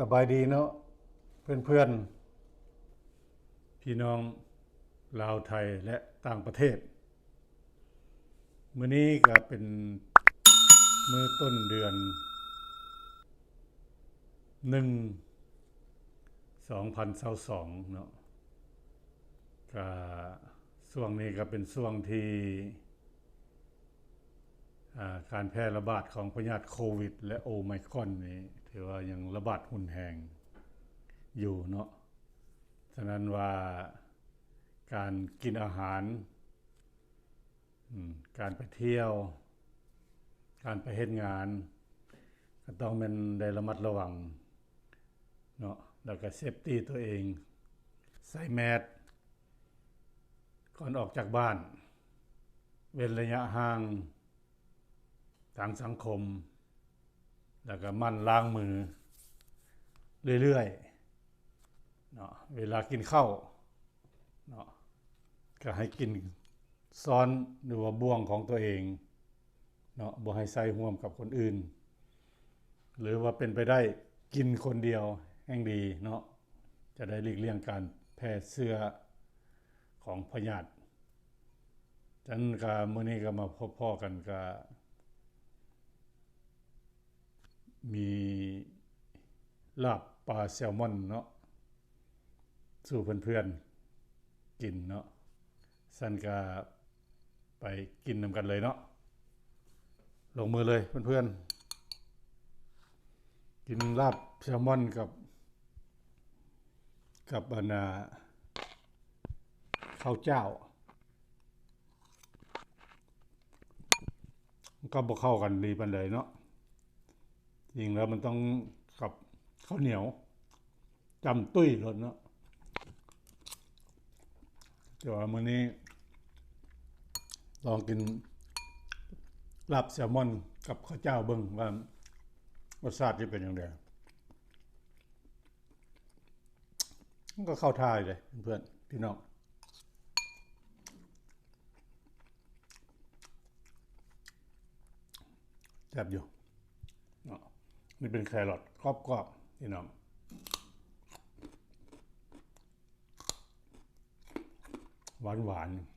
สบายดีเนาะเพื่อนเพื่อนพี่น้องลาวไทยและต่างประเทศ มื้อนี้ก็เป็นมื้อต้นเดือนหนึ่งสองพันเสองเนาะก็ช่วงนี้ก็เป็นช่วงที่ การแพร่ระบาดของพยาธิโควิด และโอไมครอนนี้ถือว่ายังระบาดหุนแหงอยู่เนาะ ฉะนั้นว่าการกินอาหาร การไปเที่ยว การไปเฮ็ดงาน ก็ต้องเป็นได้ระมัดระวังเนาะ แล้วก็เซฟตี้ตัวเอง ใส่แมสก่อนออกจากบ้าน เว้นระยะห่าง ทางสังคม แล้วก็มันล้างมือ เรื่อยๆเนาะเวลากินข้าวเนาะก็ให้กินซ้อนหรือว่าบ่วงของตัวเองเนาะบ่ให้ใส่ห่วมกับคนอื่น หรือว่าเป็นไปได้กินคนเดียวแห่งดีเนาะจะได้หลีกเลี่ยงการแพร่เชื้อของพยาธิฉันก็มื้อนี้ก็มาพบพ่อกันก็ มีลาบปลาแซลมอนเนาะสู่เพื่อนๆกินเนาะสันก็ไปกินนำกันเลยเนาะลงมือเลยเพื่อนๆกินลาบแซลมอนกับ กับอันนาข้าวเจ้า ก็บ่เข้ากันดีปานใดเนาะ จริงแล้วมันต้องกับข้าวเหนียวจำตุ้ยรสเนาะแต่ว่ามื้อนี้ ลองกินลาบแซลมอนกับข้าวเจ้าเบิ่งว่ารสชาติจะเป็นยังไงมันก็เข้าท่ายเลยเพื่อนพี่น้องแซ่บอยู่ นี่เป็นแครอทกรอบๆพี่น้องหวานหวานๆ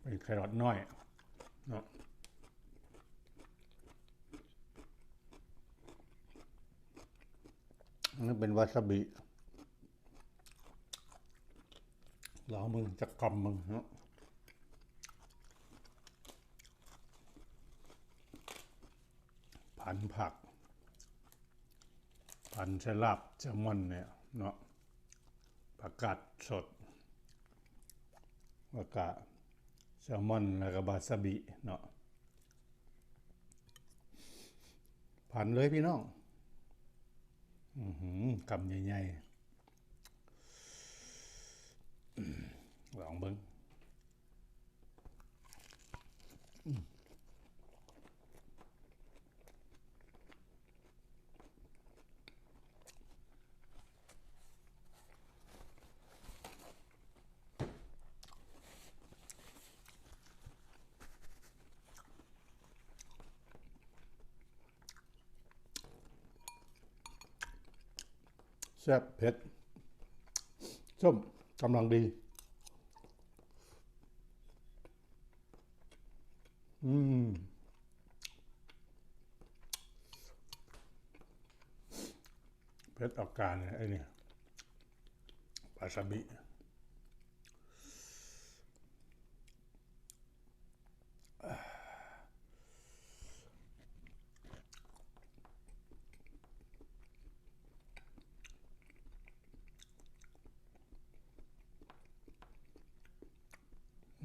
เป็นแครอทน้อยเนาะอันนี่เป็นวาซาบิลองมึงจะกำมึงเนาะ ผักผันสลับแซลมอนเนี่ยเนาะผักกาดสดแล้วก็แซลมอนแล้วก็บาซาบิเนาะผันเลยพี่น้องอือหือกำใหญ่ๆลองเบิ้ง แซ่บเผ็ดส้มกำลังดี อืม เผ็ดออกการเลยไอ้นี่ปลาซาบิ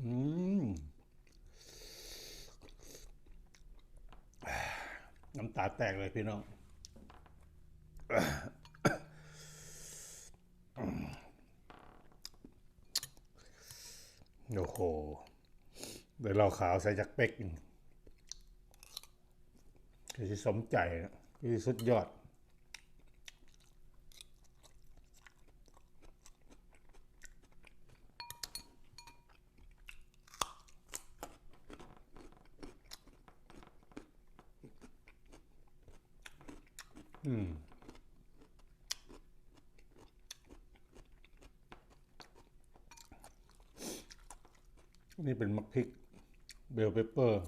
อืม น้ำตาแตกเลย พี่น้องโอ้โหเดี๋ยวเราขาวใส่จักเป็กคือสมใจนะคือสุดยอด อืม นี่เป็นมักพริกเบลเปเปอร์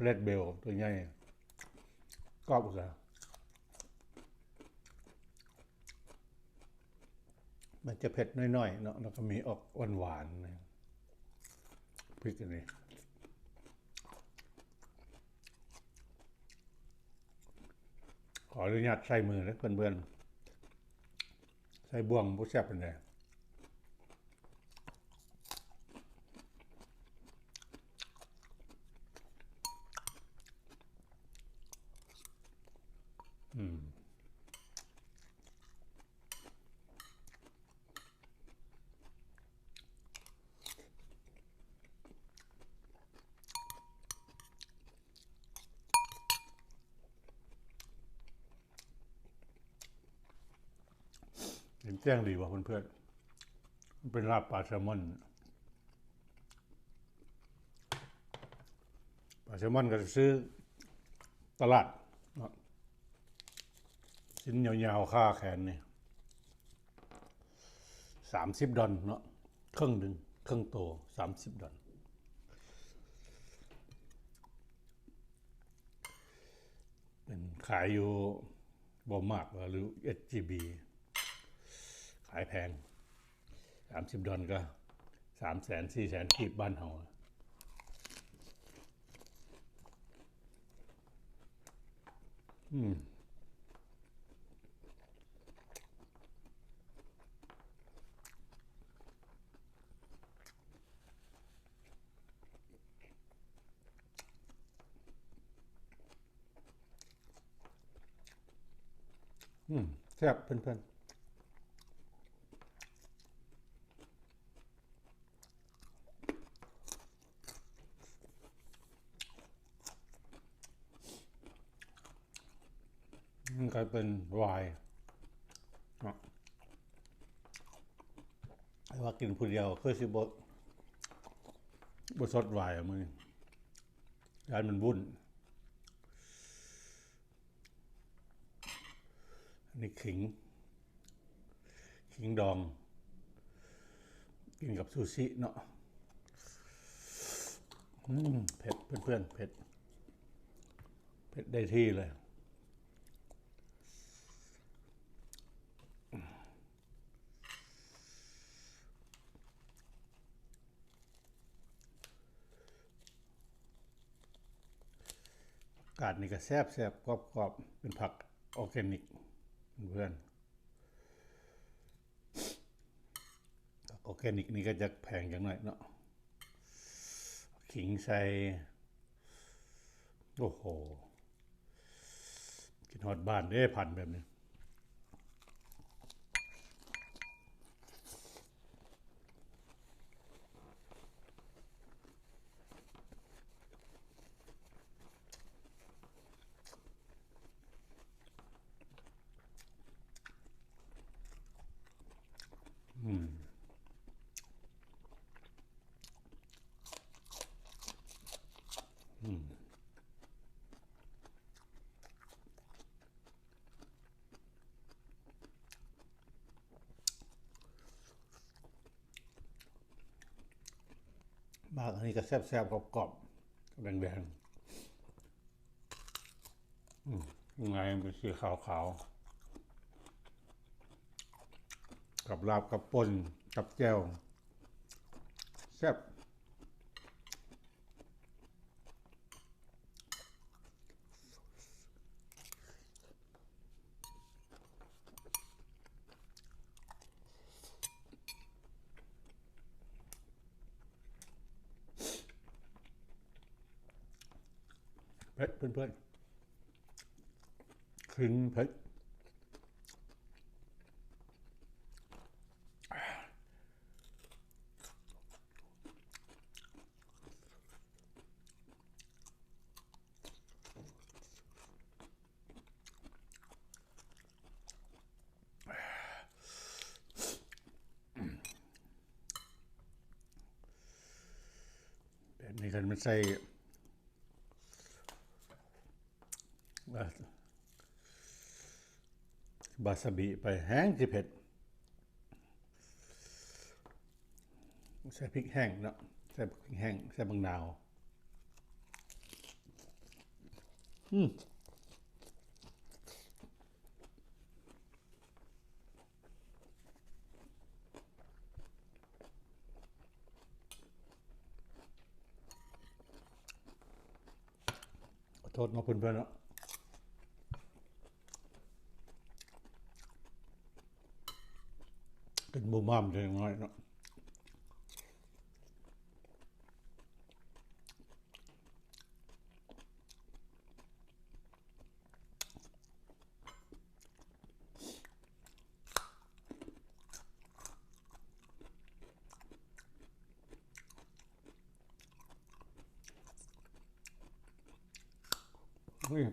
เรดเบลตัวใหญ่กรอบเลยมันจะเผ็ดน้อยๆเนาะแล้วก็มีออกหวานๆนะพริกอันนี้ขออนุญาตใส่มือนะเพื่อนๆใส่บ่วงผู้แซ่บเป็นไง แจ้งดีว่าเพื่อนๆเป็นลาบปลาแซลมอนปลาแซลมอนก็จะซื้อตลาดชิ้นยาวๆค่าแขนนี่สามสิบดอลเนาะครึ่งหนึ่งครึ่งโตสามสิบดอลเป็นขายอยู่บอมากหรือ SGB ายแพงสามสิบดอลก็สามแสนสี่แสนกีบบ้านเฮาอืมอืมแซ่บเพื่อนๆ กลายเป็นวน์เนาะไอ้ว่ากินผู้เดียวคือสิบบบสดวน์อะมึงยานมันวุ่นนนี้ขิง ขิงดอง กินกับซูชิเนาะเผ็ดเพื่อนๆเผ็ด เผ็ดได้ที่เลย กาดนี่ก็แซบแซบกรอบกรอบเป็นผักออร์แกนิกเพื่อนออร์แกนิกนี่ก็จะแพงอย่างหน่อยเนาะขิงใส่ โอ้โหกินฮอดบ้านได้พันแบบนี้ อืม อืม มากอันนี้ก็แซ่บๆกรอบๆแดงๆอืมยังไงมันเป็นสีขาวๆ กับลาบกับป่นกับแก้วแซ่บ ผ็ดเพื่อนๆขิงเผ็ดแบบนี้กันมันใส่เอ่อ บาสบิไปแห้งที่เผ็ดใส่พริกแห้งเนาะใส่พริกแห้งใส่บางนาวอืมขอโทษเนาะเพื่อนๆเนาะกิน บ้ามเล็กน้อยเนาะ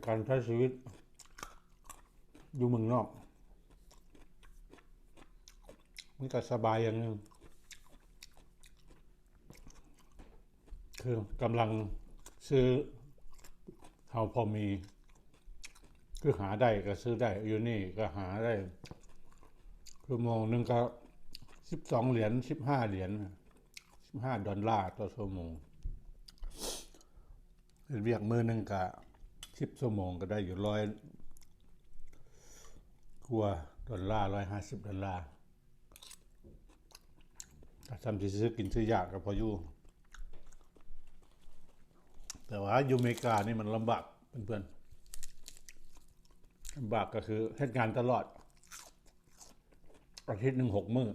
การใช้ชีวิตอยู่เมืองนอก มันก็สบายอย่างนึงคือกำลังซื้อเฮาพอมี คือหาได้ก็ซื้อได้ อยู่นี่ก็หาได้ชั่วโมงหนึ่งก็สิบสองเหรียญสิบห้าเหรียญสิบห้าดอลลาร์ต่อชั่วโมงเรียกมือหนึ่งกะสิบชั่วโมงก็ได้อยู่ร้อยกว่าดอลลาร์ร้อยห้าสิบดอลลาร์ ทำที่ซื้อกินซื้อยากก็พออยู่แต่ว่าอยู่อเมริกานี่มันลำบากเพื่อนๆลำบากก็คือเฮ็ดงานตลอด อาทิตย์หนึ่งหกมื้อ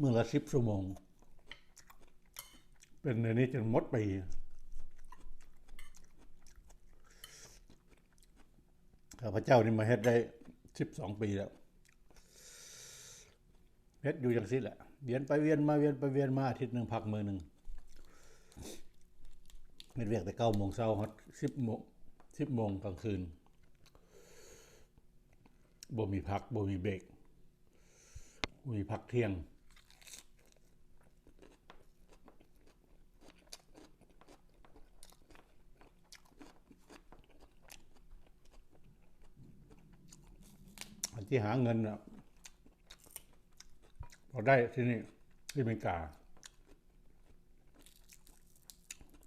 มื้อละสิบชั่วโมง เป็นในนี้จนหมดปีข้าพเจ้านี่มาเฮ็ดได้ สิบสองปีแล้วเฮ็ดอยู่อย่างสิ้นแหละ เวียนไปเวียนมาเวียนไปเวียนมาอาทิตย์หนึ่งพักมือหนึ่งเป็นเวียกแต่เก้าโมงเช้าฮอตสิบโมงสิบโมงกลางคืนบ่มีพักบ่มีเบรกบ่มีพักเที่ยง ที่หาเงินน่ะพอได้ที่นี่ที่อเมริกา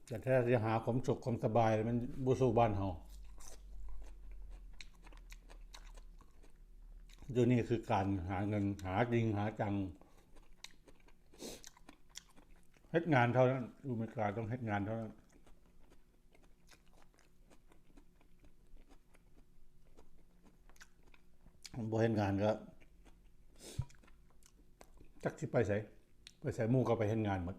แต่ถ้าจะหาความสุขความสบายมันบุสูบ้านเฮาอยู่นี่คือการหาเงินหาจริงหาจังเฮ็ดงานเท่านั้นอยู่อเมริกาต้องเฮ็ดงานเท่านั้น บ่เห็นงานก็จักสิไปใส่ไปใส่หมู่ก็ไปเห็นงานหมด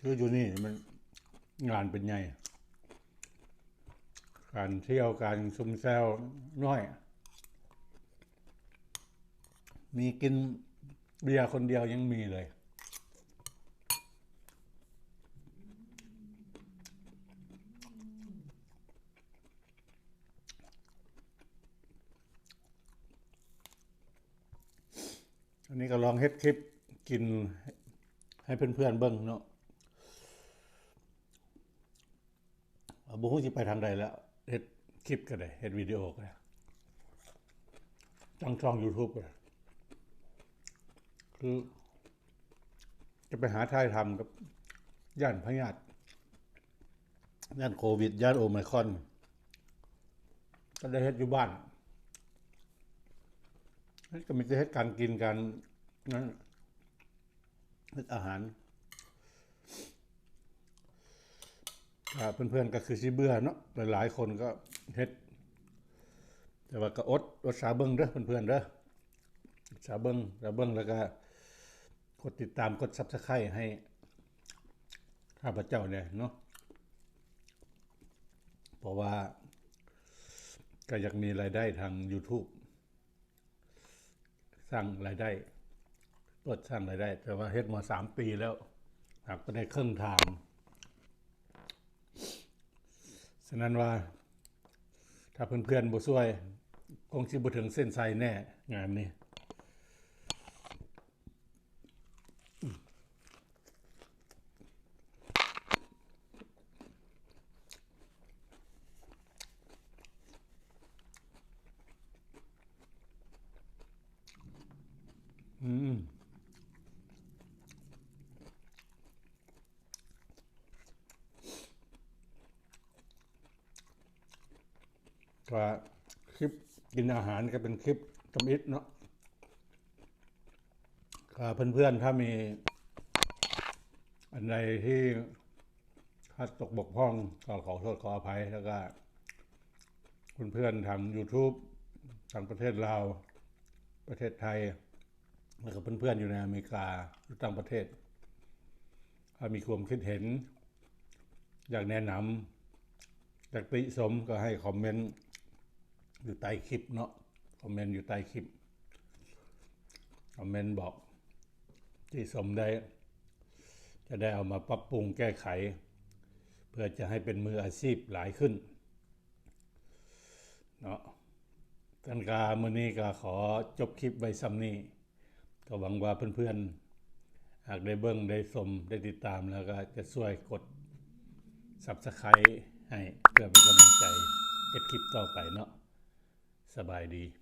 คืออยู่นี่มันงานเป็นไงการเที่ยวการซุมแซวน้อย มีกินเบียร์คนเดียวยังมีเลย ก็ลองเฮ็ดคลิปกินให้เพื่อนๆเบิ่งเนาะบ่ฮู้สิไปทางใดแล้วเฮ็ดคลิปก็ได้เฮ็ดวิดีโอก็ได้จังช่อง YouTube ก็ได้คือ จะไปหาทายทำกับย่านพยาธิย่านโควิด ย่านโอไมคอน ก็ได้เฮ็ดอยู่บ้านนั่นก็มีแต่เฮ็ดการกินการ นั้นเฮ็ดอาหารอ่าเพื่อนๆก็คือสิเบื่อเนาะหลายๆคนก็เฮ็ด แต่ว่าก็อดอดสาเบิ่งเด้อเพื่อนๆเด้อสาเบิ่งสาเบิ่งแล้วก็กดติดตามกด Subscribe ให้ข้าพเจ้าเนี่ยเนาะเพราะว่าก็อยากมีรายได้ทาง YouTube สร้างรายได้ ก็สั้นเลยได้ แต่ว่าเฮ็ดมาสามปีแล้วหักไปได้ครึ่งทางฉะนั้นว่า ถ้าเพื่อนๆบ่ช่วย คงสิบ่ถึงเส้นชัยแน่ งานนี้嗯。Mm. าคลิปกินอาหารก็เป็นคลิปตำอิดเนาะก็เพื่อนๆถ้ามี อันใดที่ขาดตกบกพร่องก็ขอโทษขออภัยแล้วก็เพื่อนๆทาง YouTube ทางประเทศลาวประเทศไทยแล้วก็เพื่อนๆอยู่ในอเมริกาหรือต่างประเทศ ถ้ามีความคิดเห็น อยากแนะนำอยากติสมก็ให้คอมเมนต์ อยู่ใต้คลิปเนาะคอมเมนต์อยู่ใต้คลิปคอมเมนต์บอก ที่สมได้ จะได้เอามาปรับปรุงแก้ไข เพื่อจะให้เป็นมืออาชีพหลายขึ้นเนาะท่านกามื่อนี้ก็ขอจบคลิปไว้ซ้ำนี้ ก็หวังว่าเพื่อนๆ หากได้เบิ้งได้ชมได้ติดตามแล้วก็จะช่วยกด Subscribe ให้เพื่อเป็นกำลังใจเอ็ดคลิปต่อไปเนาะ สบายดี